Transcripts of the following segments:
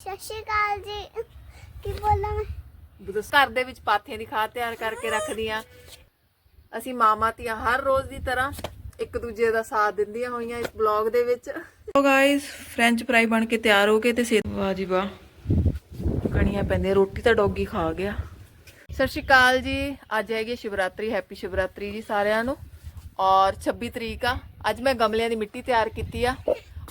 ਸਤਿ ਸ਼੍ਰੀ ਅਕਾਲ ਜੀ। ਕੀ ਬੋਲਾਂ ਮੈਂ? ਘਰ ਦੇ ਵਿੱਚ ਪਾਥੀਆਂ ਦੀ ਖਾਦ ਤਿਆਰ ਕਰਕੇ ਰੱਖਦੀਆਂ। ਅਸੀਂ ਮਾਮਾ ਧੀਆਂ ਹਰ ਰੋਜ਼ ਦੀ ਤਰ੍ਹਾਂ ਇੱਕ ਦੂਜੇ ਦਾ ਸਾਥ ਦਿੰਦੀਆਂ ਹੋਈਆਂ ਇਸ ਬਲੌਗ ਦੇ ਵਿੱਚ। ਸੋ ਗਾਇਸ ਫ੍ਰੈਂਚ ਫਰਾਈ ਬਣ ਕੇ ਤਿਆਰ ਹੋ ਗਏ ਤੇ ਸੇ ਵਾਹ ਜੀ ਵਾਹ। ਕਣੀਆਂ ਪੈਂਦੀਆਂ ਰੋਟੀ ਤਾਂ ਡੌਗੀ ਖਾ ਗਿਆ। ਸਤਿ ਸ਼੍ਰੀ ਅਕਾਲ ਜੀ। ਅੱਜ ਹੈਗੀ ਹੈ ਸ਼ਿਵਰਾਤਰੀ ਹੈਪੀ ਸ਼ਿਵਰਾਤਰੀ ਜੀ ਸਾਰਿਆਂ ਨੂੰ। ਔਰ 26 ਤਰੀਕ ਆ। ਅੱਜ ਮੈਂ ਗਮਲਿਆਂ ਦੀ ਮਿੱਟੀ ਤਿਆਰ ਕੀਤੀ ਆ।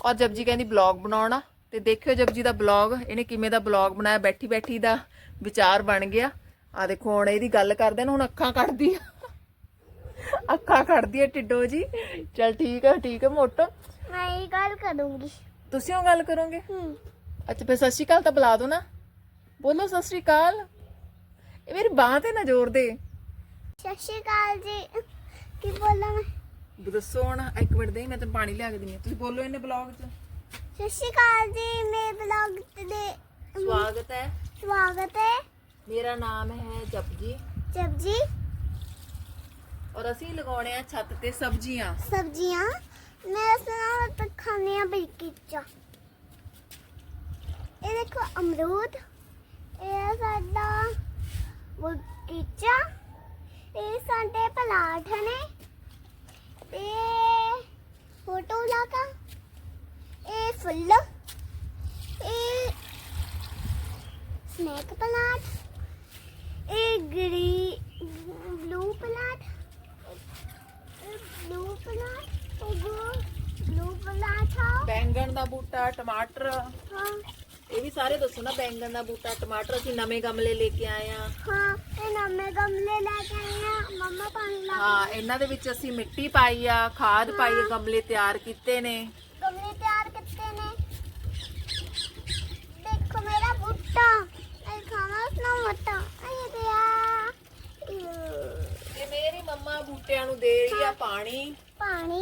ਔਰ ਜਪਜੀ ਕਹਿੰਦੀ ਬਲੌਗ ਬਣਾਉਣਾ। ਤੇ ਦੇਖਿਓ ਜਪਜੀ ਦਾ ਬਲੌਗ ਇਹਨੇ ਕਿਵੇਂ ਦਾ ਬਲੌਗ ਬਣਾਇਆ ਬੈਠੀ ਬੈਠੀ ਦਾ ਵਿਚਾਰ ਬਣ ਗਿਆ। ਆ ਦੇਖੋ ਹੁਣ ਇਹਦੀ ਗੱਲ ਕਰਦੇ ਨੇ ਹੁਣ ਅੱਖਾਂ ਕੱਢਦੀ ਆ ਅੱਖਾਂ ਕੱਢਦੀ ਆ ਟਿੱਡੋ ਜੀ। ਚਲ ਠੀਕ ਆ ਠੀਕ ਆ ਮੋਟੋ। ਮੈਂ ਇਹ ਗੱਲ ਕਰੂੰਗੀ। ਤੁਸੀਂ ਉਹ ਗੱਲ ਕਰੋਗੇ? ਹੂੰ। ਅੱਛਾ ਫਿਰ ਸਤਿ ਸ਼੍ਰੀ ਅਕਾਲ ਤਾਂ ਬੁਲਾ ਦੋ ਨਾ। ਬੋਲੋ ਸਤਿ ਸ਼੍ਰੀ ਅਕਾਲ। ਇਹ ਮੇਰੀ ਬਾਹ ਤੇ ਨਾ ਜ਼ੋਰ ਦੇ। ਸਤਿ ਸ਼੍ਰੀ ਅਕਾਲ ਜੀ। ਕੀ ਬੋਲਾਂ ਮੈਂ? ਦੱਸੋ ਹੁਣ ਇੱਕ ਮਿੰਟ ਦੇ ਮੈਂ ਤੈਨੂੰ ਪਾਣੀ ਲਿਆ ਕੇ ਦਿੰਦੀ ਤੁਸੀਂ ਬੋਲੋ ਇਹਨੇ ਬਲੌਗ 'ਚ। ਸਤਿ ਸ਼੍ਰੀ ਅਕਾਲ ਜੀ ਮੇਰੇ ਬਲੌਗ ਦੇ ਸਵਾਗਤ ਹੈ। ਸਵਾਗਤ ਹੈ। ਮੇਰਾ ਨਾਮ ਹੈ ਜਪਜੀ। ਜਬ ਜੀ ਔਰ ਅਸੀਂ ਲਗਾਉਣੇ ਆ ਛੱਤ ਤੇ ਸਬਜ਼ੀਆਂ। ਸਬਜ਼ੀਆਂ। ਮੈਂ ਸੁਣਾ ਤੱਕ ਖਾਣੇ ਆ ਬਲਕੀਚਾ ਇਹ ਦੇਖੋ ਅਮਰੂਦ। ਇਹ ਸਾਡਾ ਬਲਕੀਚਾ ਇਹ ਸਾਡੇ ਪਲਾਟ ਨੇ। ਇਹ ਫੋਟੋ ਇਹ ਫੁੱਲ ਇਹ ਸਨੇਕ ਪਲਾਟ ਇਹ ਗਰੀ ਬਲੂ ਪਲਾਟ ਬਲੂ ਪਲਾਟ ਉਹ ਬਲੂ ਪਲਾਟ ਆ ਬੈਂਗਣ ਦਾ ਬੂਟਾ ਟਮਾਟਰ। ਹਾਂ ਇਹ ਵੀ ਸਾਰੇ ਦੱਸੋ ਨਾ ਬੈਂਗਣ ਦਾ ਬੂਟਾ ਟਮਾਟਰ ਅਸੀਂ ਨਵੇਂ ਗਮਲੇ ਲੈ ਕੇ ਆਏ ਆ ਹਾਂ ਇਹ ਨਵੇਂ ਗਮਲੇ ਲੈ ਕੇ ਆਏ ਆ। ਮੰਮਾ ਪਾਣੀ ਲਾ ਹਾਂ ਇਹਨਾਂ ਦੇ ਵਿੱਚ ਅਸੀਂ ਮਿੱਟੀ ਪਾਈ ਆ ਖਾਦ ਪਾਈ ਆ ਗਮਲੇ ਤਿਆਰ ਕੀਤੇ ਨੇ ਗਮਲੇ ਤਿਆਰ ਕੀਤੇ ਨੇ ਦੇਖੋ ਬੁੱਟਾ ਇਹ ਖਾਣਾ ਸੁਣਾ ਮਟਾ ਇਹ ਤੇ ਆ ਤੇ ਮੇਰੀ ਮੰਮਾ ਬੂਟਿਆਂ ਨੂੰ ਦੇ ਰਹੀ ਆ ਪਾਣੀ। ਪਾਣੀ।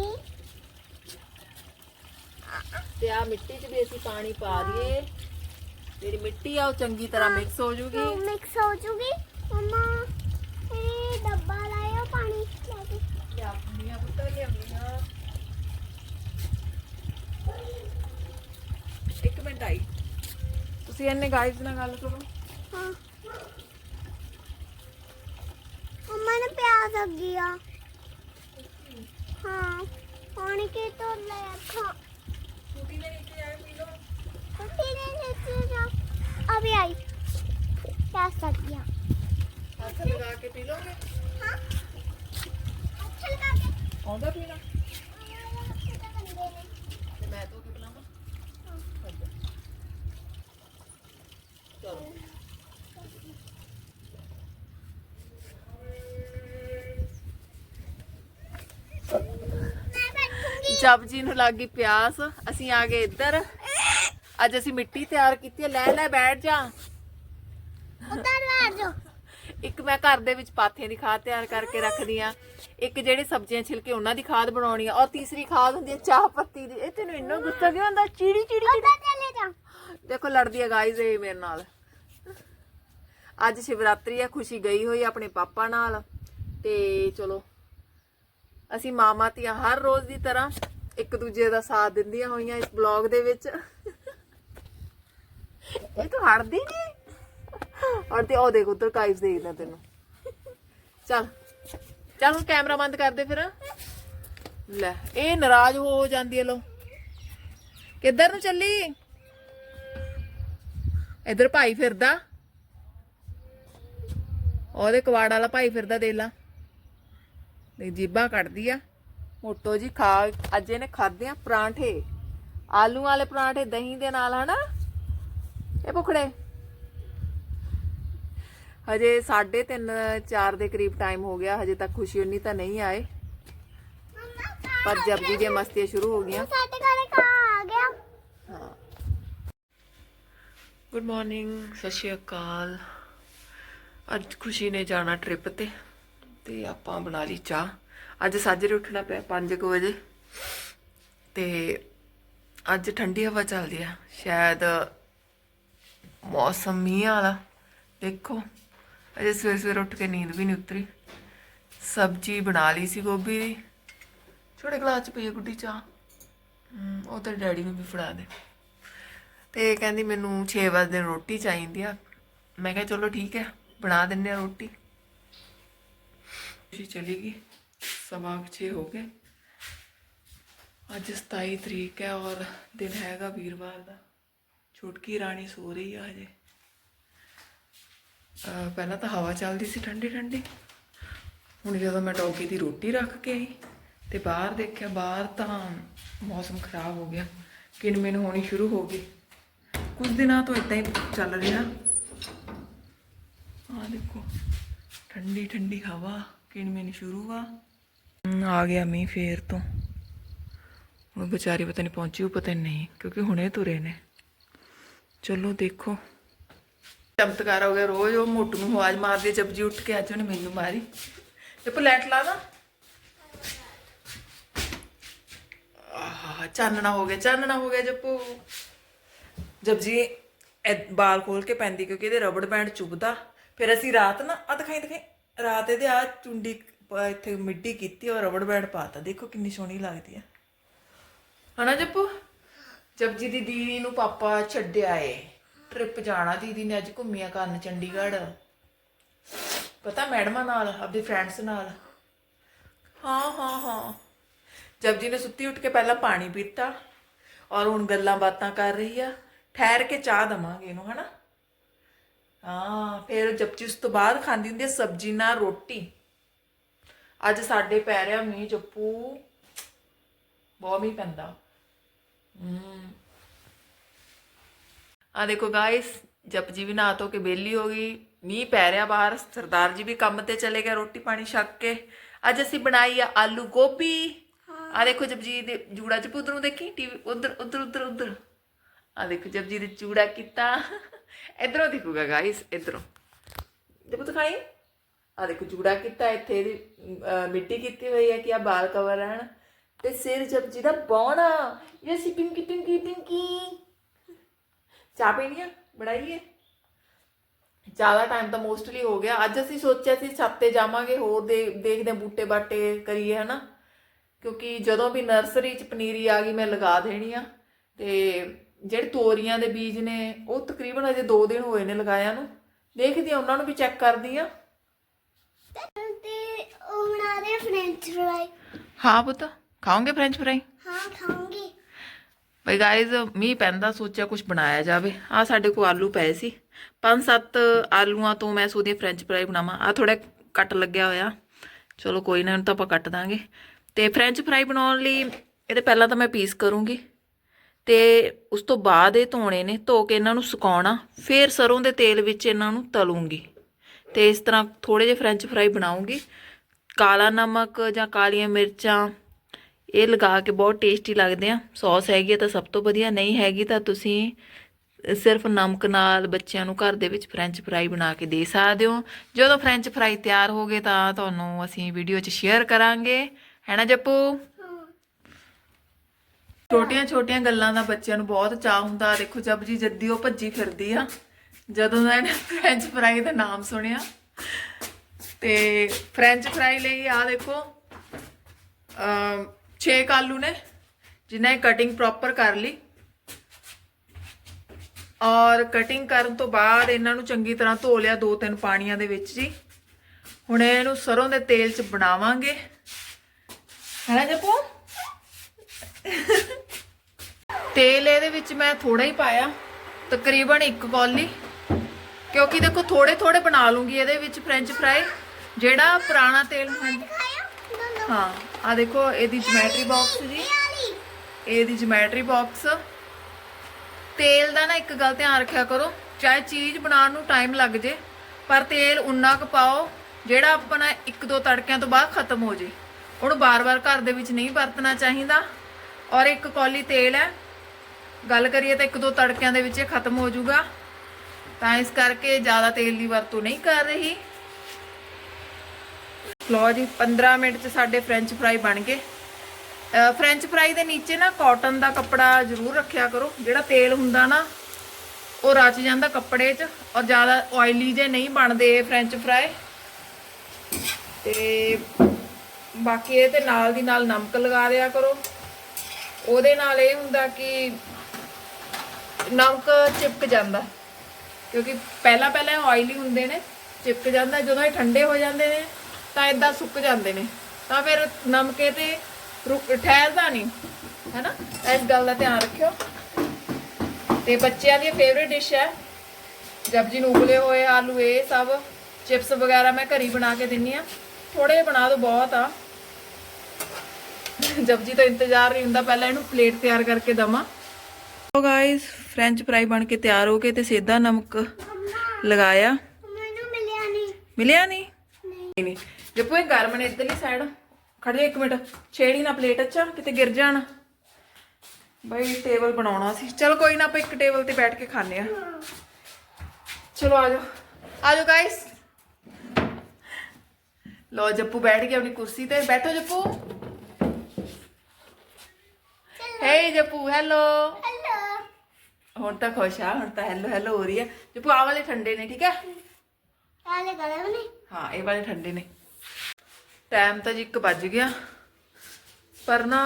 ਤੇ ਆ ਮਿੱਟੀ 'ਚ ਵੀ ਅਸੀਂ ਪਾਣੀ ਪਾ ਦਈਏ। ਜਿਹੜੀ ਮਿੱਟੀ ਆ ਉਹ ਚੰਗੀ ਤਰ੍ਹਾਂ ਮਿਕਸ ਹੋ ਜੂਗੀ। ਮਿਕਸ ਹੋ ਜੂਗੀ। ਮੰਮਾ ਇਹ ਡੱਬਾ ਲਾਇਓ ਪਾਣੀ ਲੈ ਕੇ। ਲਿਆਉਂਦੀਆਂ ਪੁੱਤਰ ਲਿਆਉਂਦੀਆਂ ਇੱਕ ਮਿੰਟ ਆਈ। ਤੁਸੀਂ ਇਹਨੇ ਗਾਈਜ਼ ਨਾਲ ਗੱਲ ਕਰੋ। ਹਾਂ। ਮੰਮਾ ਨੇ ਪਿਆਸ ਲੱਗੀ ਆ। ਹਾਂ ਪਾਣੀ ਕੇ ਤੋਂ ਲੈ ਖਾ ਛੁੱਟੀ ਦੇ ਨੀਚੇ ਜਾ। ਕੇ ਪੀ ਲਓ ਕੁੱਤੀ ਨੇ ਨੀਚੇ ਜਾ ਅਭੀ ਆਈ ਪਿਆਸ ਲੱਗੀ ਆ ਹੱਥ ਲਗਾ ਕੇ ਪੀ ਲੋਗੇ ਹਾਂ ਅੱਛਾ ਲਗਾ ਕੇ ਆਉਂਦਾ ਪੀਣਾ ਆਇਆ ਤਾਂ ਗੰਦੇ ਨੇ ਤੇ ਮੈਂ ਤੋਂ ਕੀ ਪਿਲਾਵਾਂ ਚਲੋ ਮੈਂ ਬੈਠੂੰਗੀ ਜਬ ਜੀ ਨੂੰ ਲੱਗੀ ਪਿਆਸ ਅਸੀਂ ਆ ਗਏ ਇੱਧਰ। ਅੱਜ ਅਸੀਂ ਮਿੱਟੀ ਤਿਆਰ ਕੀਤੀ ਹੈ ਲੈ ਲੈ ਬੈਠ ਜਾ। ਉਧਰ ਬੈਠ ਜਾ ਇੱਕ ਮੈਂ ਘਰ ਦੇ ਵਿੱਚ ਪਾਥੀਆਂ ਦੀ ਖਾਦ ਤਿਆਰ ਕਰਕੇ ਰੱਖਦੀ ਆ ਇੱਕ ਜਿਹੜੇ ਸਬਜ਼ੀਆਂ ਛਿਲਕੇ ਉਹਨਾਂ ਦੀ ਖਾਦ ਬਣਾਉਣੀ ਆ ਔਰ ਤੀਸਰੀ ਖਾਦ ਹੁੰਦੀ ਹੈ ਚਾਹ ਪੱਤੀ ਦੀ। ਇਹ ਤੈਨੂੰ ਇੰਨਾ ਗੁੱਸਾ ਕਿਉਂ ਆਉਂਦਾ? ਚੀੜੀ ਚੀੜੀ ਦੇਖੋ ਲੜਦੀ ਹੈ ਗਾਈਜ਼ ਇਹ ਮੇਰੇ ਨਾਲ। ਅੱਜ ਸ਼ਿਵਰਾਤਰੀ ਆ, ਖੁਸ਼ੀ ਗਈ ਹੋਈ ਆਪਣੇ ਪਾਪਾ ਨਾਲ। ਤੇ ਚਲੋ, ਅਸੀਂ ਮਾਮਾ ਧੀਆਂ ਹਰ ਰੋਜ਼ ਦੀ ਤਰ੍ਹਾਂ ਇੱਕ ਦੂਜੇ ਦਾ ਸਾਥ ਦਿੰਦੀਆਂ ਹੋਈਆਂ ਇਸ ਬਲੌਗ ਦੇ ਵਿੱਚ। ਇਹ ਤਾਂ ਹੜਦੀ ਨਹੀਂ ਔਰ ਤੇ ਉਹ ਦੇਖ, ਉਧਰ ਕਾਈਸ ਦੇਖਦਾ ਤੈਨੂੰ। ਚੱਲ ਚੱਲ ਹੁਣ ਕੈਮਰਾ ਬੰਦ ਕਰ ਦੇ ਫਿਰ। ਲੈ, ਇਹ ਨਾਰਾਜ਼ ਹੋ ਜਾਂਦੀ ਹੈ ਲੋ ਕਿੱਧਰ ਨੂੰ ਚੱਲੀ? ਇਧਰ ਭਾਈ ਫਿਰਦਾ। ਉਹਦੇ ਕਵਾੜ ਵਾਲਾ ਭਾਈ ਫਿਰਦਾ ਦੇ ਲਾ। ਦੇ ਜੀਬਾਂ ਕੱਢਦੀ ਆ। ਮੋਟੋ ਜੀ ਖਾ ਅੱਜ ਇਹਨੇ ਖਾਦੇ ਆ ਪਰਾਂਠੇ। ਆਲੂ ਵਾਲੇ ਪਰਾਂਠੇ ਦਹੀਂ ਦੇ ਨਾਲ ਹਨਾ? ਇਹ ਭੁਖੜੇ? ਹਜੇ 3:30 4 ਦੇ ਕਰੀਬ ਟਾਈਮ ਹੋ ਗਿਆ ਹਜੇ ਤੱਕ ਖੁਸ਼ੀ ਉਨੀ ਤਾਂ ਨਹੀਂ ਆਏ। ਪਰ ਜਬਜੀ ਦੀਆਂ ਮਸਤੀਆਂ ਸ਼ੁਰੂ ਹੋ ਗਈਆਂ। ਸਾਡੇ ਘਰੇ ਕਾ ਆ ਗਿਆ। ਹਾਂ। ਗੁੱਡ ਮਾਰਨਿੰਗ ਸਤਿ ਸ਼੍ਰੀ ਅਕਾਲ। ਅੱਜ ਖੁਸ਼ੀ ਨੇ ਜਾਣਾ ਟ੍ਰਿਪ ਤੇ ਤੇ ਆਪਾਂ ਬਣਾ ਲਈ ਚਾਹ। ਅੱਜ ਸਾਜਰੇ ਉੱਠਣਾ ਪਿਆ 5 ਵਜੇ, ਤੇ ਅੱਜ ਠੰਡੀ ਹਵਾ ਚੱਲਦੀ ਆ। ਸ਼ਾਇਦ ਮੌਸਮ ਮੀਂਹ ਵਾਲਾ, ਦੇਖੋ। ਅਜੇ ਸਵੇਰ ਸਵੇਰ ਉੱਠ ਕੇ ਨੀਂਦ ਵੀ ਨਹੀਂ ਉਤਰੀ। ਸਬਜੀ ਬਣਾ ਲਈ ਸੀ ਗੋਭੀ ਦੀ। ਛੋਟੇ ਗਲਾਸ ਚ ਪਈ ਗੁੱਡੀ ਚਾਹ। ਉਹ ਤੇ ਡੈਡੀ ਨੂੰ ਵੀ ਫੜਾ ਦੇ। ਤੇ ਕਹਿੰਦੀ ਮੈਨੂੰ 6 ਵਜੇ ਰੋਟੀ ਚਾਹੀਦੀ ਆ। ਮੈਂ ਕਿਹਾ ਚਲੋ ਠੀਕ ਹੈ। ਬਣਾ ਦਿੰਨੇ ਆ ਰੋਟੀ। ਜੀ ਚਲੀ ਗਈ ਸਵਾ ਕੁ ਹੋ ਗਏ। ਅੱਜ 27 ਤਰੀਕ ਹੈ ਔਰ ਦਿਨ ਹੈਗਾ ਵੀਰਵਾਰ ਦਾ। ਛੁਟਕੀ ਰਾਣੀ ਸੋ ਰਹੀ ਆ ਹਜੇ। ਪਹਿਲਾਂ ਤਾਂ ਹਵਾ ਚੱਲਦੀ ਸੀ ਠੰਡੀ ਠੰਡੀ। ਹੁਣ ਜਦੋਂ ਮੈਂ ਡੌਗੀ ਦੀ ਰੋਟੀ ਰੱਖ ਕੇ ਆਈ ਤੇ ਬਾਹਰ ਦੇਖਿਆ, ਬਾਹਰ ਤਾਂ ਮੌਸਮ ਖਰਾਬ ਹੋ ਗਿਆ। ਕਿਣਮਿਣ ਹੋਣੀ ਸ਼ੁਰੂ ਹੋ ਗਈ। ਕੁਝ ਦਿਨਾਂ ਤੋਂ ਇਦਾਂ ਹੀ ਚੱਲ ਰਿਹਾ। ਆ ਦੇਖੋ, ਠੰਡੀ ਠੰਡੀ ਹਵਾ ਕਿਣਮਿਣ ਸ਼ੁਰੂ ਆ। ਆ ਗਿਆ ਮੀਂਹ ਫੇਰ ਤੋਂ। ਹੁਣ ਵਿਚਾਰੀ ਪਤਾ ਨਹੀਂ ਪਹੁੰਚੀ ਉਹ ਪਤਾ ਨਹੀਂ, ਕਿਉਂਕਿ ਹੁਣੇ ਤੁਰੇ ਨੇ। ਚਲੋ ਦੇਖੋ। ਚਮਤਕਾਰ ਹੋ ਗਿਆ ਰੋਜ਼, ਉਹ ਮੋਟੂ ਨੂੰ ਆਵਾਜ਼ ਮਾਰਦੀ ਜਪਜੀ ਉੱਠ ਕੇ ਅੱਜ ਉਹਨੇ ਮੈਨੂੰ ਮਾਰੀ। ਤੇ ਪਲੇਟ ਲਾ ਦਾ? ਆਹ, ਚਾਨਣਾ ਹੋ ਗਿਆ, ਚਾਨਣਾ ਹੋ ਗਿਆ ਜੱਪੂ। ਜਪਜੀ ਬਾਲ ਖੋਲ ਕੇ ਪੈਂਦੀ, ਕਿਉਂਕਿ ਇਹਦੇ ਰਬੜ ਬੈਂਡ ਚੁੱਭਦਾ। ਫਿਰ ਅਸੀਂ ਰਾਤ ਨਾ ਆ ਦਿਖਾਈ ਦਿਖਾਈ, ਰਾਤ ਇਹਦੇ ਆ ਚੁੰਡੀ ਪ- ਇੱਥੇ ਮਿੱਟੀ ਕੀਤੀ ਔਰ ਰਬੜ ਬੈਂਡ ਪਾਤਾ ਦੇਖੋ ਕਿੰਨੀ ਸੋਹਣੀ ਲੱਗਦੀ ਆ। ਹਨਾ ਜੱਪੂ? ਜਪਜੀ ਦੀ ਦੀਦੀ ਨੂੰ ਪਾਪਾ ਛੱਡਿਆ ਏ। ਟ੍ਰਿਪ ਜਾਣਾ ਦੀਦੀ ਨੇ ਅੱਜ ਘੁੰਮੀਆਂ ਕਰਨ ਚੰਡੀਗੜ੍ਹ। ਪਤਾ ਮੈਡਮਾਂ ਨਾਲ, ਆਪਦੇ ਫਰੈਂਡਸ ਨਾਲ? ਹਾਂ ਹਾਂ ਹਾਂ। ਜਪਜੀ ਨੇ ਸੁੱਤੀ ਉੱਠ ਕੇ ਪਹਿਲਾਂ ਪਾਣੀ ਪੀਤਾ ਔਰ ਹੁਣ ਗੱਲਾਂ ਬਾਤਾਂ ਕਰ ਰਹੀ ਆ। ਠਹਿਰ ਕੇ ਚਾਹ ਦਵਾਂਗੇ ਇਹਨੂੰ, ਹਨਾ? ਹਾਂ ਫਿਰ ਜਪਜੀ ਉਸ ਤੋਂ ਬਾਅਦ ਖਾਂਦੀ ਹੁੰਦੀ ਆ ਸਬਜ਼ੀ ਨਾਲ ਰੋਟੀ। ਅੱਜ ਸਾਡੇ ਪੈ ਰਿਹਾ ਮੀਂਹ ਜੱਪੂ। ਬਹੁਤ ਮੀਂਹ ਪੈਂਦਾ। ਆ ਦੇਖੋ ਗਾਇਸ ਜਪਜੀ ਵੀ ਨਹਾ ਧੋ ਕੇ ਬੇਲੀ ਹੋ ਗਈ। ਮੀਂਹ ਪੈ ਰਿਹਾ ਬਾਹਰ। ਸਰਦਾਰ ਜੀ ਵੀ ਕੰਮ ਤੇ ਚਲੇ ਗਏ ਰੋਟੀ ਪਾਣੀ ਛੱਕ ਕੇ। ਅੱਜ ਅਸੀਂ ਬਣਾਈ ਆ ਆਲੂ ਗੋਭੀ। ਆ ਦੇਖੋ ਜਪਜੀ ਦੇ ਜੂੜਾ ਚ ਉਧਰ ਨੂੰ ਦੇਖੀ ਟੀਵੀ ਉਧਰ ਉਧਰ ਉਧਰ ਉਧਰ। ਆ ਦੇਖੋ ਜਪਜੀ ਦੇ ਚੂੜਾ ਕੀਤਾ। ਇਧਰੋਂ ਦਿਖੂਗਾ ਗਾਇਸ ਇਧਰੋਂ। ਦੇ ਪੁੱਤ ਆ ਦੇਖੋ, ਜੂੜਾ ਕੀਤਾ ਇੱਥੇ, ਇਹਦੀ ਮਿੱਟੀ ਕੀਤੀ ਹੋਈ ਹੈ ਕਿ ਆ ਬਾਲ ਕਵਰ ਰਹਿਣ ਤੇ ਸਿਰ ਜਪਜੀ ਦਾ ਬੌਣਾ ਇਹ ਸੀ ਪਿੰਕੀ ਪਿੰਕੀ ਪਿੰਕੀ। ਚਾਹ ਪੀਣੀ ਆ? ਬਣਾਈਏ? ਜ਼ਿਆਦਾ ਟਾਈਮ ਤਾਂ ਮੋਸਟਲੀ ਹੋ ਗਿਆ। ਅੱਜ ਅਸੀਂ ਸੋਚਿਆ ਸੀ ਛੱਤ ਤੇ ਜਾਵਾਂਗੇ, ਹੋਰ ਦੇ, ਦੇਖਦੇ ਹਾਂ ਬੂਟੇ ਬਾਟੇ ਕਰੀਏ, ਹਨਾ? ਕਿਉਂਕਿ ਜਦੋਂ ਵੀ ਨਰਸਰੀ ਚ ਪਨੀਰੀ ਆ ਗਈ, ਮੈਂ ਲਗਾ ਦੇਣੀ ਆ। ਤੇ ਜਿਹੜੇ ਤੋਰੀਆਂ ਦੇ ਬੀਜ ਨੇ ਉਹ ਤਕਰੀਬਨ ਅਜੇ 2 ਦਿਨ ਹੋਏ ਨੇ ਲਗਾਇਆ ਨੂੰ। ਦੇਖਦੀ ਆ ਉਹਨਾਂ ਨੂੰ ਵੀ ਚੈੱਕ ਕਰਦੀ ਆ ਤੇ ਉਹ ਬਣਾ ਰਹੇ ਫ੍ਰੈਂਚ ਫਰਾਈ ਹਾਂ ਪੁੱਤ ਖਾਓਗੇ ਫ੍ਰੈਂਚ ਫਰਾਈ ਹਾਂ ਖਾਉਂਗੀ ਬਈ ਗਾਇਜ਼ ਮੀਂਹ ਪੈਂਦਾ ਸੋਚਿਆ ਕੁਝ ਬਣਾਇਆ ਜਾਵੇ। ਆ ਸਾਡੇ ਕੋਲ ਆਲੂ ਪਏ ਸੀ। ਪੰਜ ਸੱਤ ਆਲੂਆਂ ਤੋਂ ਮੈਂ ਸੋਚਦੀ ਫ੍ਰੈਂਚ ਫਰਾਈ ਬਣਾਵਾਂ। ਆ ਥੋੜਾ ਕੱਟ ਲੱਗਿਆ ਹੋਇਆ। ਚਲੋ ਕੋਈ ਨਾ ਇਹਨੂੰ ਤਾਂ ਆਪਾਂ ਕੱਟ ਦਾਂਗੇ। ਤੇ ਫ੍ਰੈਂਚ ਫਰਾਈ ਬਣਾਉਣ ਲਈ ਇਹਦੇ ਪਹਿਲਾਂ ਤਾਂ ਮੈਂ ਪੀਸ ਕਰੂੰਗੀ। ਤੇ ਉਸ ਤੋਂ ਬਾਅਦ ਇਹ ਧੋਣੇ ਨੇ, ਧੋ ਕੇ ਇਹਨਾਂ ਨੂੰ ਸੁਕਾਉਣਾ, ਫਿਰ ਸਰੋਂ ਦੇ ਤੇਲ ਵਿੱਚ ਇਹਨਾਂ ਨੂੰ ਤਲੂੰਗੀ। ਤੇ ਇਸ ਤਰ੍ਹਾਂ ਥੋੜੇ ਜਿਹੇ ਫ੍ਰੈਂਚ ਫਰਾਈ ਬਣਾਉਂਗੀ। ਕਾਲਾ ਨਮਕ ਜਾਂ ਕਾਲੀਆਂ ਮਿਰਚਾਂ, ਇਹ ਲਗਾ ਕੇ ਬਹੁਤ ਟੇਸਟੀ ਲੱਗਦੇ ਆ। ਸੌਸ ਹੈਗੀ ਆ ਤਾਂ ਸਭ ਤੋਂ ਵਧੀਆ, ਨਹੀਂ ਹੈਗੀ ਤਾਂ ਤੁਸੀਂ ਸਿਰਫ ਨਮਕ ਨਾਲ ਬੱਚਿਆਂ ਨੂੰ ਘਰ ਦੇ ਵਿੱਚ ਫ੍ਰੈਂਚ ਫਰਾਈ ਬਣਾ ਕੇ ਦੇ ਸਕਦੇ ਹੋ। ਜਦੋਂ ਫ੍ਰੈਂਚ ਫਰਾਈ ਤਿਆਰ ਹੋ ਗਏ ਤਾਂ ਤੁਹਾਨੂੰ ਅਸੀਂ ਵੀਡੀਓ 'ਚ ਸ਼ੇਅਰ ਕਰਾਂਗੇ। ਹੈ ਨਾ ਜੱਪੂ? ਛੋਟੀਆਂ ਛੋਟੀਆਂ ਗੱਲਾਂ ਦਾ ਬੱਚਿਆਂ ਨੂੰ ਬਹੁਤ ਚਾਹ ਹੁੰਦਾ। ਦੇਖੋ ਜਬ ਜੀ ਜੱਦੀ ਉਹ ਭੱਜੀ ਫਿਰਦੀ ਆ। ਜਦੋਂ ਦਾ ਇਹਨੇ ਫ੍ਰੈਂਚ ਫਰਾਈ ਦਾ ਨਾਮ ਸੁਣਿਆ। ਤੇ ਫ੍ਰੈਂਚ ਫਰਾਈ ਲਈ ਆ ਦੇਖੋ, ਅਮ 6 ਆਲੂ ਨੇ, ਜਿਨ੍ਹਾਂ ਦੀ ਕਟਿੰਗ ਪ੍ਰੋਪਰ ਕਰ ਲਈ। ਔਰ ਕਟਿੰਗ ਕਰਨ ਤੋਂ ਬਾਅਦ ਇਹਨਾਂ ਨੂੰ ਚੰਗੀ ਤਰ੍ਹਾਂ ਧੋ ਲਿਆ ਦੋ ਤਿੰਨ ਪਾਣੀਆਂ ਦੇ ਵਿੱਚ ਜੀ। ਹੁਣ ਇਹਨੂੰ ਸਰੋਂ ਦੇ ਤੇਲ 'ਚ ਬਣਾਵਾਂਗੇ। ਹੈ ਨਾ ਜਪੋ? ਤੇਲ ਇਹਦੇ ਵਿੱਚ ਮੈਂ ਥੋੜਾ ਹੀ ਪਾਇਆ, ਤਕਰੀਬਨ ਇੱਕ ਕੌਲੀ। ਕਿਉਂਕਿ ਦੇਖੋ ਥੋੜੇ ਥੋੜੇ ਬਣਾ ਲੂੰਗੀ ਇਹਦੇ ਵਿੱਚ ਫ੍ਰੈਂਚ ਫਰਾਈ ਜਿਹੜਾ ਪੁਰਾਣਾ ਤੇਲ ਹਾਂ ਆ ਦੇਖੋ, ਇਹਦੀ ਜਿਮੈਟਰੀ ਬਾਕਸ ਜੀ। ਇਹਦੀ ਜਿਮੈਟਰੀ ਬਾਕਸ ਤੇਲ ਦਾ ਨਾ ਇੱਕ ਗੱਲ ਧਿਆਨ ਰੱਖਿਆ ਕਰੋ, ਚਾਹੇ ਚੀਜ਼ ਬਣਾਉਣ ਨੂੰ ਟਾਈਮ ਲੱਗ ਜੇ, ਪਰ ਤੇਲ ਉਨਾ ਕੁ ਪਾਓ, ਜਿਹੜਾ ਆਪਣਾ ਇੱਕ ਦੋ ਤੜਕਿਆਂ ਤੋਂ ਬਾਅਦ ਖਤਮ ਹੋ ਜੇ। ਉਹਨੂੰ ਬਾਰ-ਬਾਰ ਘਰ ਦੇ ਵਿੱਚ ਨਹੀਂ ਵਰਤਣਾ ਚਾਹੀਦਾ। ਔਰ ਇੱਕ ਕੌਲੀ ਤੇਲ ਹੈ। ਗੱਲ ਕਰੀਏ ਤਾਂ ਇੱਕ ਦੋ ਤੜਕਿਆਂ ਦੇ ਵਿੱਚ ਇਹ ਖਤਮ ਹੋ ਜਾਊਗਾ। ਤਾਂ ਇਸ ਕਰਕੇ ਜ਼ਿਆਦਾ ਤੇਲ ਦੀ ਵਰਤੋਂ ਨਹੀਂ ਕਰ ਰਹੀ। ਲਓ ਜੀ 15 ਮਿੰਟ ਚ ਸਾਡੇ ਫ੍ਰੈਂਚ ਫਰਾਈ ਬਣ ਗਏ। ਅ, ਫ੍ਰੈਂਚ ਫਰਾਈ ਦੇ ਨੀਚੇ ਨਾ ਕਾਟਨ ਦਾ ਕੱਪੜਾ ਜ਼ਰੂਰ ਰੱਖਿਆ ਕਰੋ। ਜਿਹੜਾ ਤੇਲ ਹੁੰਦਾ ਨਾ ਉਹ ਰਚ ਜਾਂਦਾ ਕੱਪੜੇ 'ਚ ਔਰ ਜ਼ਿਆਦਾ ਆਇਲੀ ਜੇ ਨਹੀਂ ਬਣਦੇ ਇਹ ਫ੍ਰੈਂਚ ਫਰਾਈ ਤੇ ਬਾਕੀ ਇਹ ਤੇ ਨਾਲ ਦੀ ਨਾਲ ਨਮਕ ਲਗਾ ਦਿਆ ਕਰੋ। ਉਹਦੇ ਨਾਲ ਇਹ ਹੁੰਦਾ ਕਿ ਨਮਕ ਚਿਪਕ ਜਾਂਦਾ। ਕਿਉਂਕਿ ਪਹਿਲਾਂ ਪਹਿਲਾਂ ਆਇਲੀ ਹੁੰਦੇ ਨੇ, ਚਿਪਕ ਜਾਂਦਾ, ਜਦੋਂ ਇਹ ਠੰਡੇ ਹੋ ਜਾਂਦੇ ਨੇ, ਤਾਂ ਇਦਾਂ ਸੁੱਕ ਜਾਂਦੇ ਨੇ। ਤਾਂ ਫਿਰ ਨਮਕੇ ਤੇ ਰੁਕ ਠਹਿਰਦਾ ਨਹੀਂ, ਹੈਨਾ? ਇਸ ਗੱਲ ਦਾ ਧਿਆਨ ਰੱਖਿਓ। ਤੇ ਬੱਚਿਆਂ ਦੀ ਫੇਵਰੇਟ ਡਿਸ਼ ਹੈ ਜਬਜੀ ਨੂੰ ਉਬਲੇ ਹੋਏ, ਆਲੂ, ਇਹ ਸਭ। ਚਿਪਸ ਵਗੈਰਾ ਮੈਂ ਘਰੀ ਬਣਾ ਕੇ ਦਿੰਨੀ ਆ। ਥੋੜੇ ਬਣਾ ਦੋ, ਬਹੁਤ ਆ। ਜਬਜੀ ਤਾਂ ਇੰਤਜ਼ਾਰ ਨਹੀਂ ਹੁੰਦਾ ਪਹਿਲਾਂ ਇਹਨੂੰ ਪਲੇਟ ਤਿਆਰ ਕਰਕੇ ਦਵਾਂ। ਸੋ ਗਾਇਸ ਫ੍ਰੈਂਚ ਫਰਾਈ ਬਣ ਕੇ ਤਿਆਰ ਹੋ ਗਏ ਤੇ ਸੇਦਾ ਨਮਕ ਲਗਾਇਆ। ਮੈਨੂੰ ਮਿਲਿਆ ਨਹੀਂ। ਮਿਲਿਆ ਨਹੀਂ? ਨਹੀਂ। ਨਹੀਂ ਜੱਪੂ ਇਹ ਗਰਮ ਨੇ ਇੱਧਰਲੀ ਸਾਈਡ ਖੜ ਜਾ ਇੱਕ ਮਿੰਟ। ਛੇੜੀ ਨਾ ਪਲੇਟ ਅੱਛਾ ਕਿਤੇ ਗਿਰ ਜਾਣ। ਬਈ ਟੇਬਲ ਬਣਾਉਣਾ ਸੀ। ਚਲੋ ਕੋਈ ਨਾ ਆਪਾਂ ਇੱਕ ਟੇਬਲ ਤੇ ਬੈਠ ਕੇ ਖਾਣੇ ਆ ਚਲੋ ਆਜੋ ਆਜੋ ਗਾਇਸ ਲੋ ਜੱਪੂ ਬੈਠ ਗਿਆ ਆਪਣੀ ਕੁਰਸੀ ਤੇ। ਬੈਠੋ ਜੱਪੂ। ਹੇ ਜੱਪੂ ਹੈਲੋ ਹੈਲੋ ਹੁਣ ਤਾਂ ਖੁਸ਼ ਆ ਹੁਣ ਤਾਂ ਹੈਲੋ ਹੈਲੋ ਹੋ ਰਹੀ ਹੈ ਜੱਪੂ ਆ ਵਾਲੇ ਠੰਡੇ ਨੇ ਠੀਕ ਹੈ ਆਲੇ ਗਰਮ ਨਹੀਂ ਹਾਂ ਇਹ ਵਾਲੇ ਠੰਡੇ ਨੇ। ਟਾਈਮ ਤਾਂ ਜੀ 1 ਵੱਜ ਗਿਆ। ਪਰ ਨਾ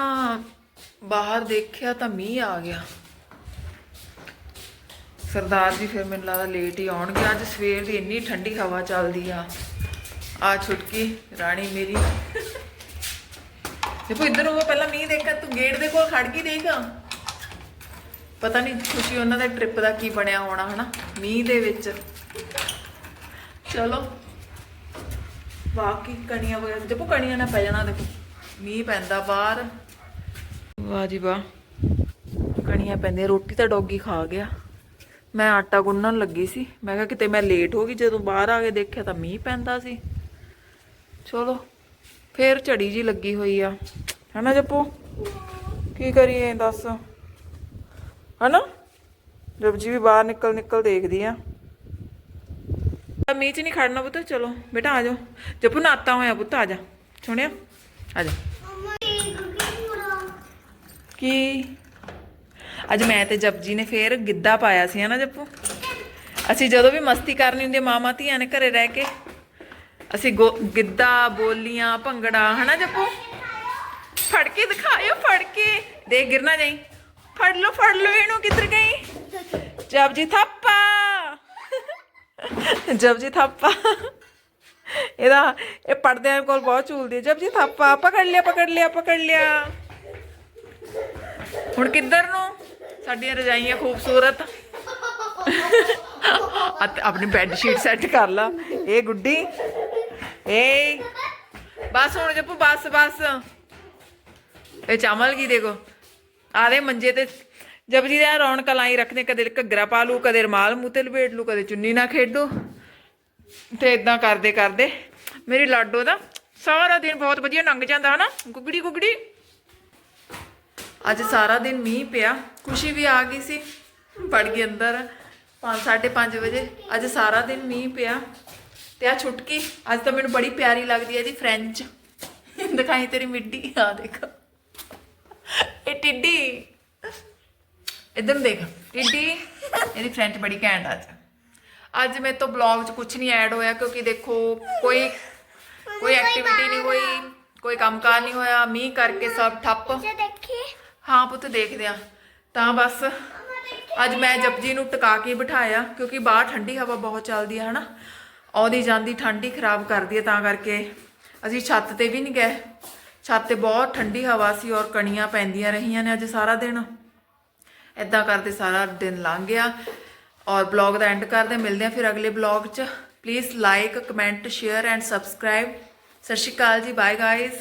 ਬਾਹਰ ਦੇਖਿਆ ਤਾਂ ਮੀਂਹ ਆ ਗਿਆ। ਸਰਦਾਰ ਜੀ ਫਿਰ ਮੈਨੂੰ ਲੱਗਦਾ ਲੇਟ ਹੀ ਆਉਣਗੇ। ਅੱਜ ਸਵੇਰ ਦੀ ਇੰਨੀ ਠੰਡੀ ਹਵਾ ਚੱਲਦੀ ਆ। ਆ ਛੁਟਕੀ ਰਾਣੀ ਮੇਰੀ। ਦੇਖੋ ਇੱਧਰ ਉਹ ਪਹਿਲਾਂ ਮੀਂਹ ਦੇਖਾ ਤੂੰ ਗੇਟ ਦੇ ਕੋਲ ਖੜ ਕੇ ਦੇਖ। ਪਤਾ ਨਹੀਂ ਖੁਸ਼ੀ ਉਹਨਾਂ ਦੇ ਟ੍ਰਿਪ ਦਾ ਕੀ ਬਣਿਆ ਹੋਣਾ, ਹਨਾ? ਮੀਂਹ ਦੇ ਵਿੱਚ। ਚਲੋ। ਬਾਕੀ ਕਣੀਆਂ ਵਗੈਰਾ, ਦੇਖੋ ਕਣੀਆਂ ਨਾ ਪੈ ਜਾਣਾ, ਦੇਖੋ। ਮੀਂਹ ਪੈਂਦਾ ਬਾਹਰ। ਵਾਹ ਜੀ ਵਾਹ। ਕਣੀਆਂ ਪੈਂਦੀਆਂ, ਰੋਟੀ ਤਾਂ ਡੌਗੀ ਖਾ ਗਿਆ। ਮੈਂ ਆਟਾ ਗੁੰਨਣ ਲੱਗੀ ਸੀ। ਮੈਂ ਕਿਹਾ ਕਿਤੇ ਮੈਂ ਲੇਟ ਹੋ ਗਈ, ਜਦੋਂ ਬਾਹਰ ਆ ਕੇ ਦੇਖਿਆ ਤਾਂ ਮੀਂਹ ਪੈਂਦਾ ਸੀ। ਚਲੋ। ਫੇਰ ਝੜੀ ਜੀ ਲੱਗੀ ਹੋਈ ਆ। ਹਨਾ ਜੱਪੂ? ਕੀ ਕਰੀਏ ਦੱਸ? ਹਨਾ? ਜਪਜੀ ਵੀ ਬਾਹਰ ਨਿਕਲ ਨਿਕਲ ਦੇਖਦੀ ਆ। ਮੀਂਹ ਚ ਨਹੀਂ ਖੜਨਾ ਪੁੱਤ, ਚਲੋ। ਬੇਟਾ ਆ ਜਾਓ। ਜੱਪੂ, ਨਾਤਾ ਹੋਇਆ ਪੁੱਤ, ਆ ਜਾ। ਸੁਣਿਆ? ਆ ਜਾ। ਕੀ? ਅੱਜ ਮੈਂ ਤੇ ਜਪਜੀ ਨੇ ਫੇਰ ਗਿੱਧਾ ਪਾਇਆ ਸੀ, ਹਨਾ ਜੱਪੂ? ਅਸੀਂ ਜਦੋਂ ਵੀ ਮਸਤੀ ਕਰਨੀ ਹੁੰਦੀ ਮਾਮਾ ਧੀਆਂ ਨੇ ਘਰੇ ਰਹਿ ਕੇ ਅਸੀਂ ਗੋ- ਗਿੱਧਾ, ਬੋਲੀਆਂ, ਭੰਗੜਾ, ਹਨਾ ਜੱਪੂ? ਫੜ ਕੇ ਦਿਖਾਇਓ, ਫੜ ਕੇ। ਦੇ ਗਿਰਨਾ ਜਾਈ। ਫੜ ਲਓ ਫੜ ਲਓ ਇਹਨੂੰ ਕਿੱਧਰ ਗਈ? ਜਪਜੀ ਥਾਪਾ। ਜਪਜੀ ਥਾਪਾ। ਇਹਦਾ ਇਹ ਪੜਦਿਆਂ ਕੋਲ ਬਹੁਤ ਝੂਲਦੀ ਹੈ। ਜਪਜੀ ਥਾਪਾ, ਪਕੜ ਲਿਆ ਪਕੜ ਲਿਆ ਪਕੜ ਲਿਆ। ਹੁਣ ਕਿੱਧਰ ਨੂੰ? ਸਾਡੀਆਂ ਰਜਾਈਆਂ ਖੂਬਸੂਰਤ। ਅਤੇ ਆਪਣੀ ਬੈੱਡ ਸ਼ੀਟ ਸੈੱਟ ਕਰ ਲਾ। ਇਹ ਗੁੱਡੀ। ਏ ਬਸ ਹੁਣ ਜੱਪੂ ਬਸ ਬਸ। ਇਹ ਚਾਮਲ ਕੀ ਦੇਖੋ? ਆਦੇ ਮੰਜੇ ਤੇ ਜਪਜੀ ਦੇ ਰੌਣਕ ਲਾਈ ਰੱਖਦੇ, ਕਦੇ ਘੱਗਰਾ ਪਾ ਲੂ ਕਦੇ ਰਮਾਲ ਮੂੰਹ ਤੇ ਲਪੇਟ ਲੂ ਕਦੇ ਚੁੰਨੀ ਨਾ ਖੇਡੋ। ਤੇ ਇਦਾਂ ਕਰਦੇ ਕਰਦੇ। ਮੇਰੀ ਲਾਡੋ ਦਾ ਸਾਰਾ ਦਿਨ ਬਹੁਤ ਵਧੀਆ ਲੰਘ ਜਾਂਦਾ, ਹਨਾ? ਗੁੱਗੜੀ ਗੁੱਗੜੀ। ਅੱਜ ਸਾਰਾ ਦਿਨ ਮੀਂਹ ਪਿਆ, ਖੁਸ਼ੀ ਵੀ ਆ ਗਈ ਸੀ। ਵੜ ਗਈ ਅੰਦਰ 5 5:30 ਵਜੇ। ਅੱਜ ਸਾਰਾ ਦਿਨ ਮੀਂਹ ਪਿਆ। ਤੇ ਆ ਛੁਟਕੀ ਅੱਜ ਤਾਂ ਮੈਨੂੰ ਬੜੀ ਪਿਆਰੀ ਲੱਗਦੀ ਹੈ ਜੀ ਫ੍ਰੈਂਚ। ਦਿਖਾਈ ਤੇਰੀ ਮਿੱਡੀ ਆ ਦੇਖ। ਇਹ ਟਿੱਡੀ। ਇਧਰ ਦੇਖ ਟਿੱਡੀ ਇਹਦੀ ਫ੍ਰੈਂਚ ਬੜੀ ਘੈਂਟ ਆ ਅੱਜ। ਮੇਰੇ ਤੋਂ ਬਲੌਗ 'ਚ ਕੁਝ ਨਹੀਂ ਐਡ ਹੋਇਆ ਕਿਉਂਕਿ ਦੇਖੋ ਕੋਈ ਕੋਈ ਐਕਟੀਵਿਟੀ ਨਹੀਂ ਹੋਈ ਕੋਈ ਕੰਮਕਾਰ ਨਹੀਂ ਹੋਇਆ ਮੀਂਹ ਕਰਕੇ ਸਭ ਠੱਪ। ਹਾਂ ਪੁੱਤ ਦੇਖਦੇ ਆ ਤਾਂ ਬਸ ਅੱਜ ਮੈਂ ਜਪਜੀ ਨੂੰ ਟਿਕਾ ਕੇ ਬਿਠਾਇਆ ਕਿਉਂਕਿ ਬਾਹਰ ਠੰਡੀ ਹਵਾ ਬਹੁਤ ਚੱਲਦੀ ਹੈ ਹਨਾ? ਆਉਂਦੀ ਜਾਂਦੀ ਠੰਡੀ ਖਰਾਬ ਕਰਦੀ ਹੈ ਤਾਂ ਕਰਕੇ ਅਸੀਂ ਛੱਤ ਤੇ ਵੀ ਨਹੀਂ ਗਏ। ਛੱਤ ਤੇ ਬਹੁਤ ਠੰਡੀ ਹਵਾ ਸੀ ਔਰ ਕਣੀਆਂ ਪੈਂਦੀਆਂ ਰਹੀਆਂ ਨੇ ਅੱਜ ਸਾਰਾ ਦਿਨ। ਇਦਾਂ ਕਰਦੇ ਸਾਰਾ ਦਿਨ ਲੰਘ ਗਿਆ ਔਰ ਬਲੌਗ ਦਾ ਐਂਡ ਕਰਦੇ ਮਿਲਦੇ ਆ ਫਿਰ ਅਗਲੇ ਬਲੌਗ 'ਚ। Please like comment share and subscribe ਸਤਿ ਸ਼੍ਰੀ ਅਕਾਲ ਜੀ। Bye guys